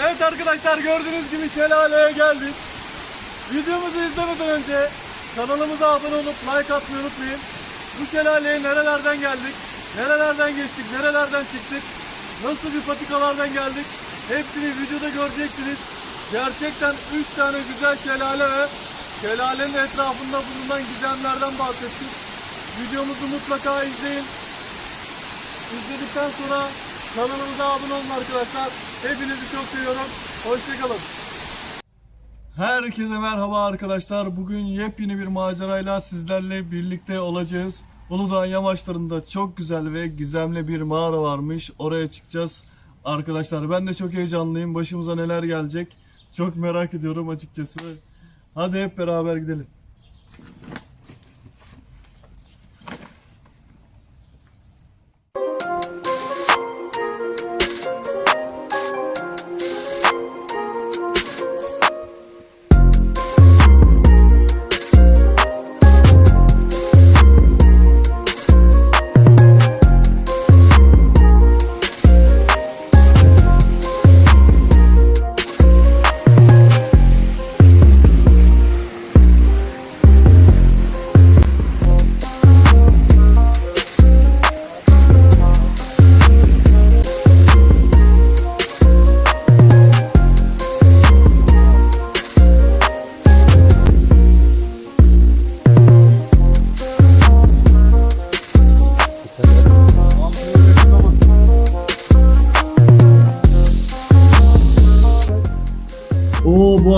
Evet arkadaşlar gördüğünüz gibi şelaleye geldik. Videomuzu izlemeden önce kanalımıza abone olup like atmayı unutmayın. Bu şelaleye nerelerden geldik, nerelerden geçtik, nerelerden çıktık, nasıl bir patikalardan geldik hepsini videoda göreceksiniz. Gerçekten 3 tane güzel şelale ve şelalenin etrafında bulunan gizemlerden bahsettik. Videomuzu mutlaka izleyin. İzledikten sonra kanalımıza abone olun arkadaşlar. Hepinizi çok seviyorum. Hoşçakalın. Herkese merhaba arkadaşlar. Bugün yepyeni bir macerayla sizlerle birlikte olacağız. Uludağ yamaçlarında çok güzel ve gizemli bir mağara varmış. Oraya çıkacağız. Arkadaşlar ben de çok heyecanlıyım. Başımıza neler gelecek çok merak ediyorum açıkçası. Hadi hep beraber gidelim.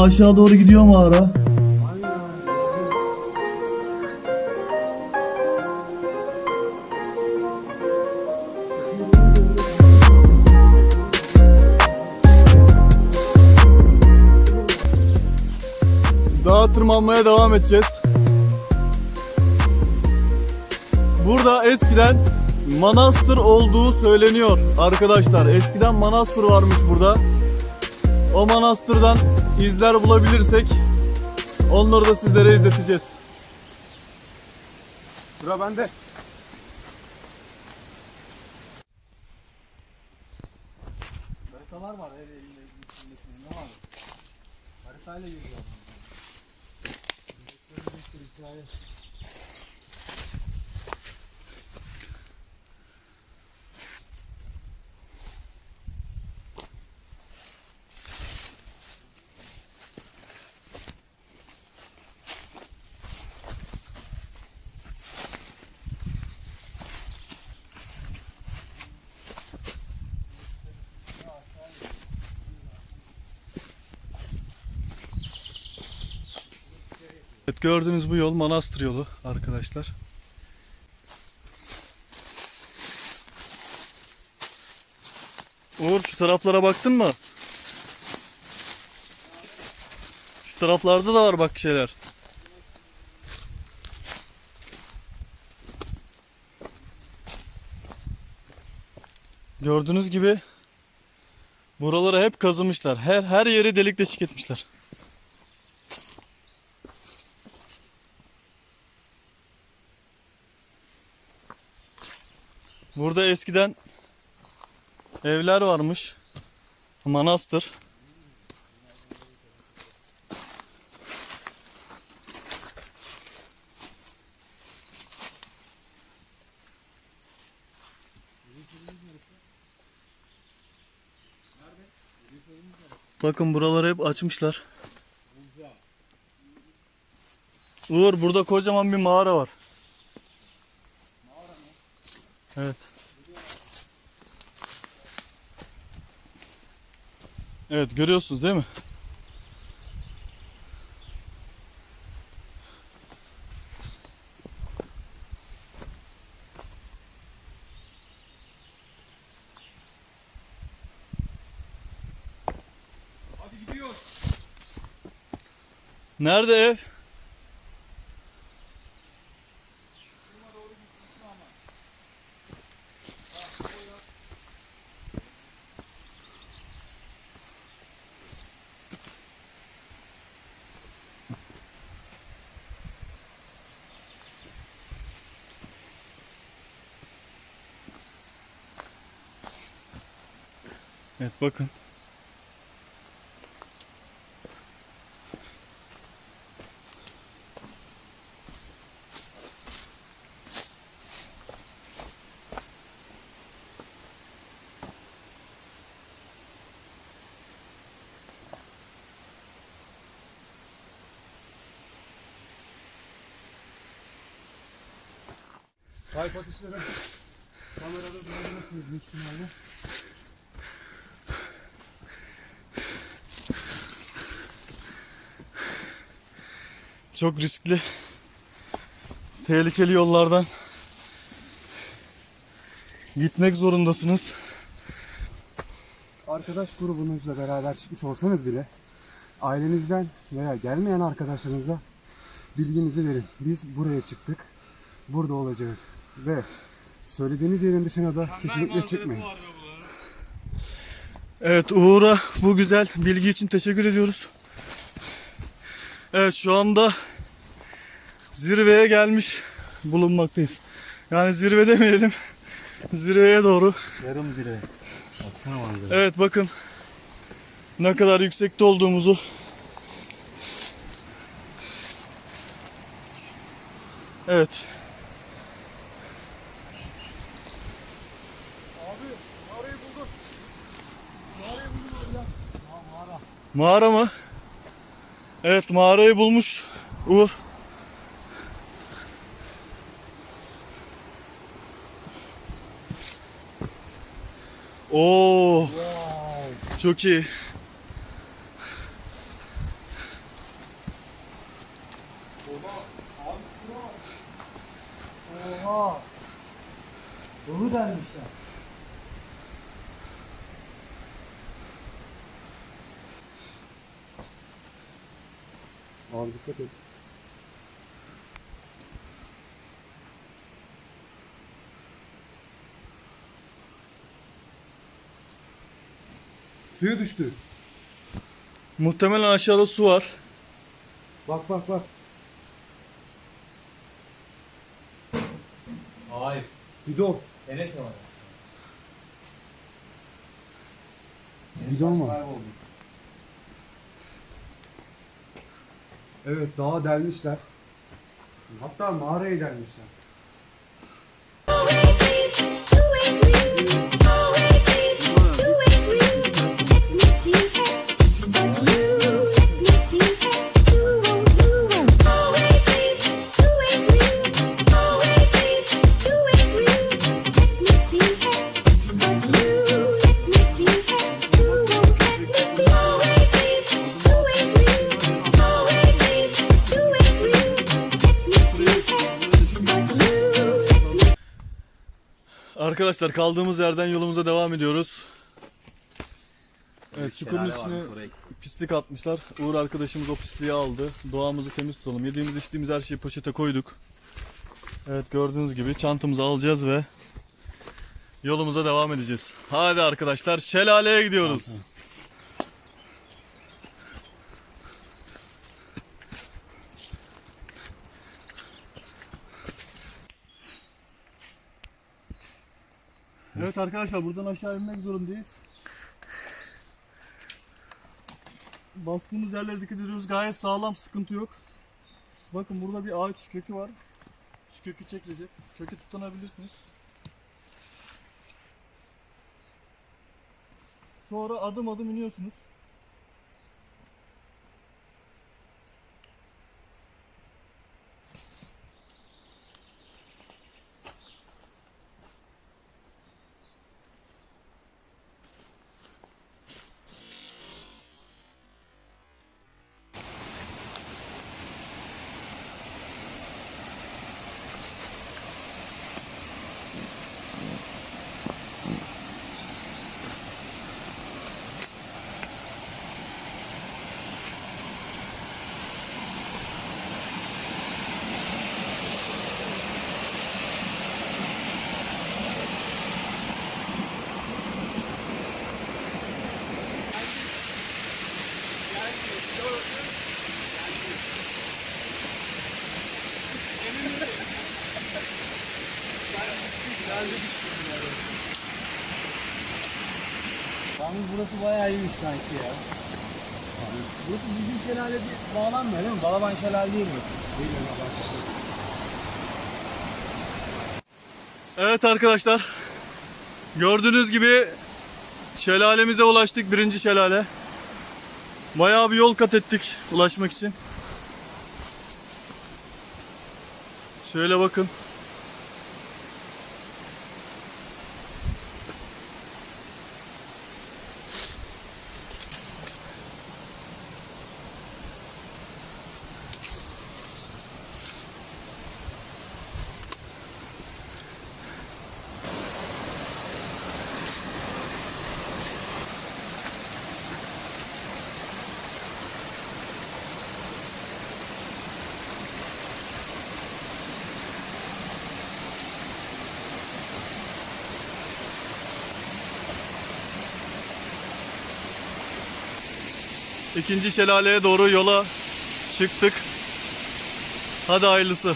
Aşağı doğru gidiyor mağara. Dağa tırmanmaya devam edeceğiz. Burada eskiden manastır olduğu söyleniyor arkadaşlar. Eskiden manastır varmış burada. O manastırdan izler bulabilirsek onları da sizlere izleteceğiz. Sıra bende. Haritalar var ev elinde ne var? Haritayla geziyor. Evet gördüğünüz bu yol manastır yolu arkadaşlar. Uğur şu taraflara baktın mı? Şu taraflarda da var bak şeyler. Gördüğünüz gibi buraları hep kazımışlar. Her her yeri delik deşik etmişler. Burada eskiden evler varmış. Manastır. Bakın buraları hep açmışlar. Uğur burada kocaman bir mağara var. Evet. Evet görüyorsunuz değil mi? Nerede ev? Bakın. Kayıp ateşlere kamerada durabilirsiniz büyük ihtimalle. Çok riskli, tehlikeli yollardan gitmek zorundasınız. Arkadaş grubunuzla beraber çıkmış olsanız bile ailenizden veya gelmeyen arkadaşlarınıza bilginizi verin. Biz buraya çıktık. Burada olacağız. Ve söylediğiniz yerin dışına da kesinlikle çıkmayın. Evet Uğur'a bu güzel bilgi için teşekkür ediyoruz. Evet şu anda zirveye gelmiş bulunmaktayız. Yani zirve demeyelim. Zirveye doğru. Yarım dire. Baksana manzara. Evet bakın ne kadar yüksekte olduğumuzu. Evet. Abi mağarayı bulduk. Mağarayı bulduk ya. Mağara. Mağara mı? Evet mağarayı bulmuş Uğur. Oo, çok iyi. Oha. Dolu dermişler. Abi dikkat et. Suya düştü. Muhtemelen aşağıda su var. Bak bak bak. Hayır. Bidon. Evet var. Bidon mu? Kayboldu. Evet dağa delmişler. Hatta mağaraya delmişler. Arkadaşlar kaldığımız yerden yolumuza devam ediyoruz. Evet çukurun üstüne pislik atmışlar. Uğur arkadaşımız o pisliği aldı. Doğamızı temiz tutalım. Yediğimiz içtiğimiz her şeyi poşete koyduk. Evet gördüğünüz gibi çantamızı alacağız ve yolumuza devam edeceğiz. Hadi arkadaşlar şelaleye gidiyoruz. Evet arkadaşlar buradan aşağı inmek zorundayız. Bastığımız yerlere dikkat. Gayet sağlam, sıkıntı yok. Bakın burada bir ağaç kökü var. Şu kökü çekilecek. Kökü tutunabilirsiniz. Sonra adım adım iniyorsunuz. Yalnız burası bayağı iyiymiş sanki ya. Burası bizim şelale bir bağlanmıyor değil mi? Balaban şelale değil mi? Evet arkadaşlar. Gördüğünüz gibi şelalemize ulaştık. Birinci şelale. Bayağı bir yol kat ettik ulaşmak için. Şöyle bakın. İkinci şelaleye doğru yola çıktık. Hadi hayırlısı.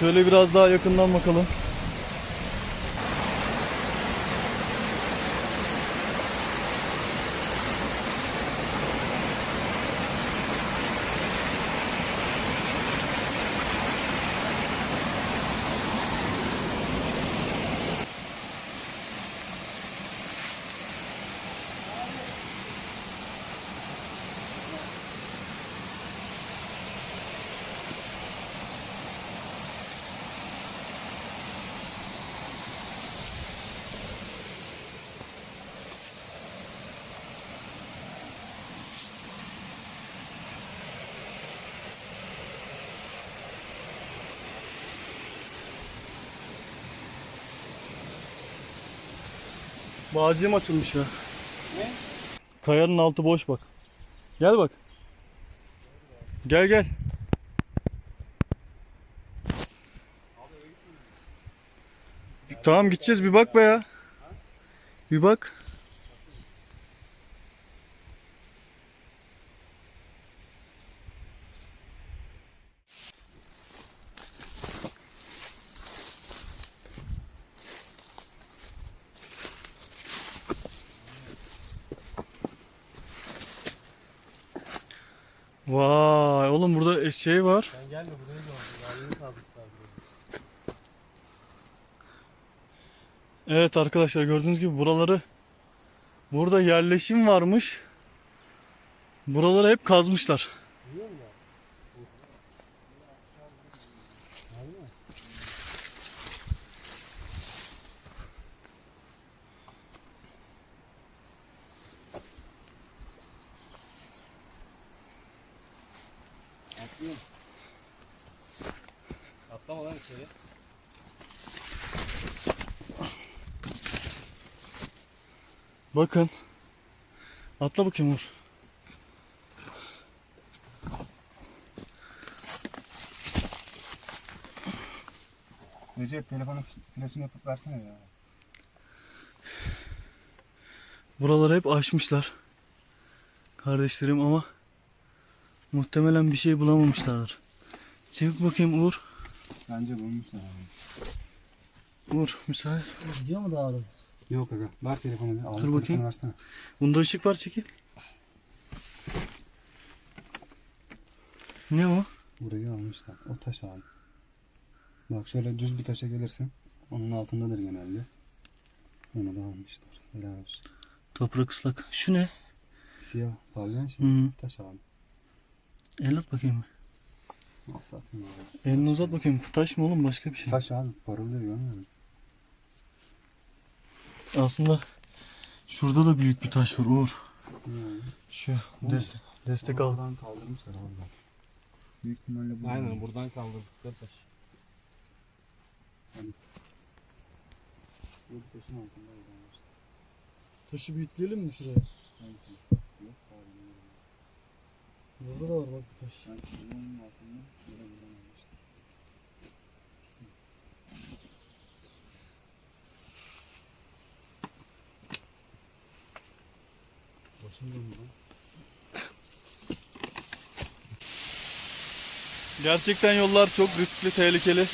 Şöyle biraz daha yakından bakalım. Bağcığım açılmış ya. Ne? Kayanın altı boş bak. Gel bak. Gel gel. Tamam gideceğiz bir bak be ya. Bir bak. Vay oğlum burada şey var. Sen gelme buraya doğru. Evet arkadaşlar gördüğünüz gibi buraları burada yerleşim varmış. Buraları hep kazmışlar. Bakın. Atla bakayım Uğur. Recep telefonu flaşını yapıp versene ya. Buraları hep aşmışlar. Kardeşlerim ama muhtemelen bir şey bulamamışlardır. Çık bakayım Uğur. Bence bulmuşlar abi. Uğur müsaade. Gidiyor mu daha Yok aga. Ver telefonu bir. Al, Dur bakayım. Versene. Bunda ışık var çekil. Ne o? Burayı almışlar. O taş abi. Bak şöyle düz bir taşa gelirsin. Onun altındadır genelde. Onu da almışlar. Helal olsun. Toprak ıslak. Şu ne? Siyah parlayan şey. -hı. Taş abi. El at bakayım. Al satayım abi. Elini uzat bakayım. Taş mı oğlum başka bir şey? Taş abi. Parıldıyor görmüyor musun? Aslında şurada da büyük bir taş var Uğur. Yani. Şu des destek al. Oradan kaldırmışlar bak. Büyük ihtimalle bu. Aynen buradan kaldırdıkları taş. Bu taşın altındaydı almışlar. Taşı büyütleyelim mi şuraya? Hangisi? Yok. Burada da var bak bir taş. Bunun altında Gerçekten yollar çok riskli, tehlikeli.